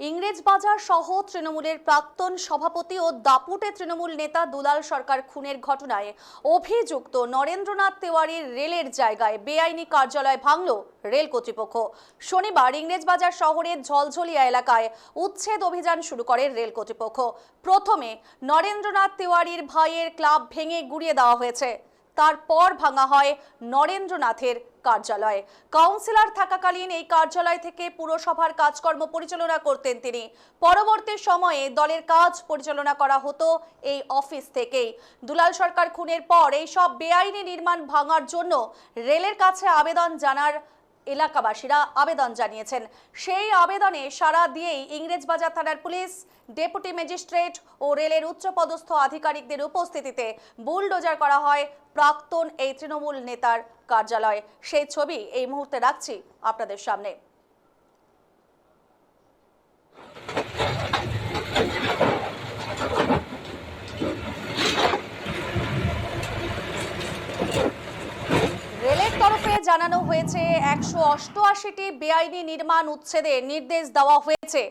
ইংরেজবাজার সহ তৃণমূলের প্রাক্তন সভাপতি ও দাপুটে তৃণমূল নেতা দুলাল সরকার খুনের ঘটনায় অভিযুক্ত নরেন্দ্রনাথ তেওয়ারির রেলের জায়গায় বেআইনি কার্যালয় ভাঙল রেল কর্তৃপক্ষ। শনিবার ইংরেজবাজার শহরের ঝলঝলিয়া এলাকায় উচ্ছেদ অভিযান শুরু করে রেল কর্তৃপক্ষ। প্রথমে নরেন্দ্রনাথ তেওয়ারির ভাইয়ের ক্লাব ভেঙে গুড়িয়ে দেওয়া হয়েছে। তারপর ভাঙা হয় নরেন্দ্রনাথের কার্যালয়। কাউন্সিলর থাকাকালীন এই কার্যালয় থেকে পুরসভার কাজকর্ম পরিচালনা করতেন তিনি। পরবর্তী সময়ে দলের কাজ পরিচালনা করা হতো এই অফিস থেকেই। দুলাল সরকার খুনের পর এই সব বেআইনি নির্মাণ ভাঙার জন্য রেলের কাছে আবেদন জানার এলাকাবাসীরা আবেদন জানিয়েছেন। সেই আবেদনে সাড়া দিয়েই ইংরেজবাজার থানার পুলিশ, ডেপুটি ম্যাজিস্ট্রেট ও রেলের উচ্চপদস্থ আধিকারিকদের উপস্থিতিতে বুলডোজার করা হয় প্রাক্তন এই তৃণমূল নেতার কার্যালয়। সেই ছবি এই মুহূর্তে রাখছি আপনাদের সামনে রেলের তরফে জানানো হয়েছে, একশো অষ্টআশিটি বেআইনি নির্মাণ উচ্ছেদের নির্দেশ দেওয়া হয়েছে।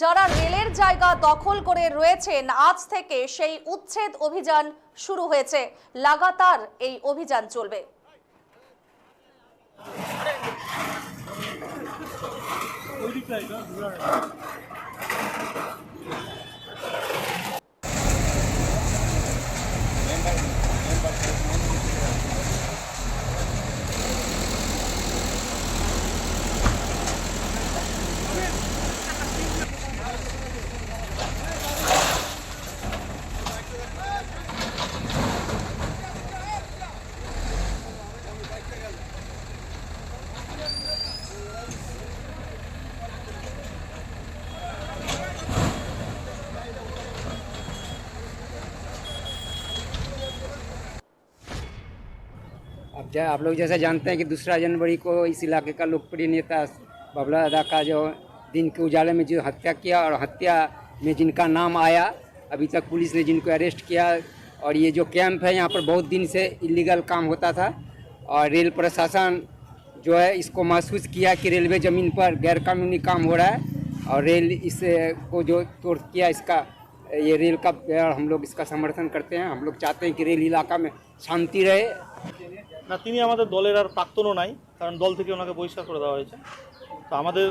যারা রেলের জায়গা দখল করে রয়েছেন, আজ থেকে সেই উচ্ছেদ অভিযান শুরু হয়েছে। লাগাতার এই অভিযান চলবে। अब जा आप लोग जैसा जानते हैं कि दूसरा जनवरी को इस इलाके का लोकप्रिय नेता बाबला दादा का जो दिन के उजाले में जो हत्या किया और हत्या में जिनका नाम आया, अभी तक पुलिस ने जिनको अरेस्ट किया और ये जो कैंप है, यहाँ पर बहुत दिन से इलीगल काम होता था और रेल प्रशासन जो है इसको महसूस किया कि रेलवे ज़मीन पर गैरकानूनी काम हो रहा है और रेल इस को जो तोड़ किया इसका, ये रेल का, हम लोग इसका समर्थन करते हैं। हम लोग चाहते हैं कि रेल इलाका में शांति रहे। না, তিনি আমাদের দলের আর প্রাক্তনও নাই, কারণ দল থেকে ওনাকে বহিষ্কার করে দেওয়া হয়েছে। তো আমাদের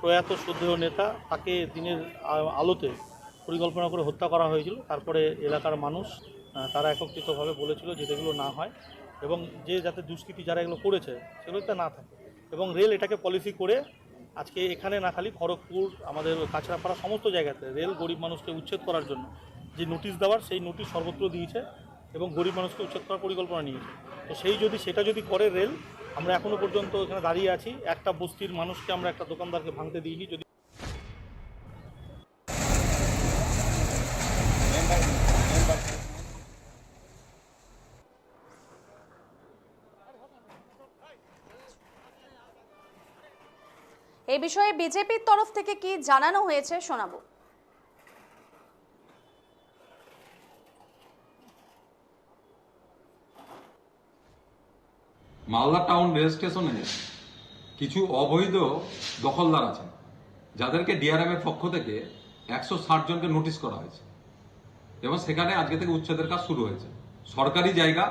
প্রয়াত শ্রদ্ধেয় নেতা তাকে দিনের আলোতে পরিকল্পনা করে হত্যা করা হয়েছিল। তারপরে এলাকার মানুষ তারা একত্রিতভাবে বলেছিল যে এগুলো না হয় এবং যে যাতে দুষ্কৃতি যারা এগুলো করেছে সেগুলো যাতে না থাকে। এবং রেল এটাকে পলিসি করে আজকে এখানে না খালি খড়গপুর, আমাদের কাছড়াপাড়া সমস্ত জায়গাতে রেল গরিব মানুষকে উচ্ছেদ করার জন্য যে নোটিশ দেওয়ার, সেই নোটিশ সর্বত্র দিয়েছে এবং গরিব মানুষকে উচ্ছেদ করার পরিকল্পনা নিয়েছে। তো সেই যদি সেটা যদি করে রেল, আমরা এখনও পর্যন্ত এখানে দাঁড়িয়ে আছি। একটা বস্তির মানুষকে আমরা একটা দোকানদারকে ভাঙতে দিইনি। যদি এ বিষয়ে বিজেপির তরফ থেকে কি জানানো হয়েছে শোনাবো। মালদা টাউন রেল স্টেশনে কিছু অবৈধ দখলদার আছেন, যাদেরকে ডিআরএম এর পক্ষ থেকে একশো ষাট জনকে নোটিশ করা হয়েছে। এবং সেখানে আজকে থেকে উচ্ছেদের কাজ শুরু হয়েছে। সরকারি জায়গা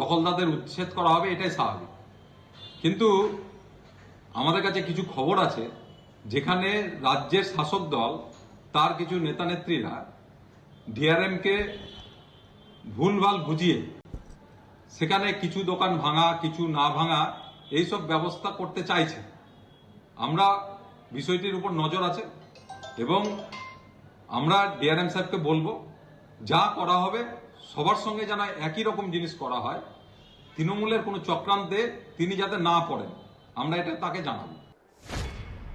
দখলদারদের উচ্ছেদ করা হবে, এটাই স্বাভাবিক। কিন্তু আমাদের কাছে কিছু খবর আছে, যেখানে রাজ্যের শাসক দল, তার কিছু নেতা নেত্রীরা ডিআরএমকে ভুলভাল বুঝিয়ে সেখানে কিছু দোকান ভাঙা, কিছু না ভাঙা, এইসব ব্যবস্থা করতে চাইছে। আমরা বিষয়টির উপর নজর আছে এবং আমরা ডিআরএম সাহেবকে বলব, যা করা হবে সবার সঙ্গে যেন একই রকম জিনিস করা হয়। তৃণমূলের কোনো চক্রান্তে তিনি যাতে না পড়েন, আমরা এটা তাকে জানাব।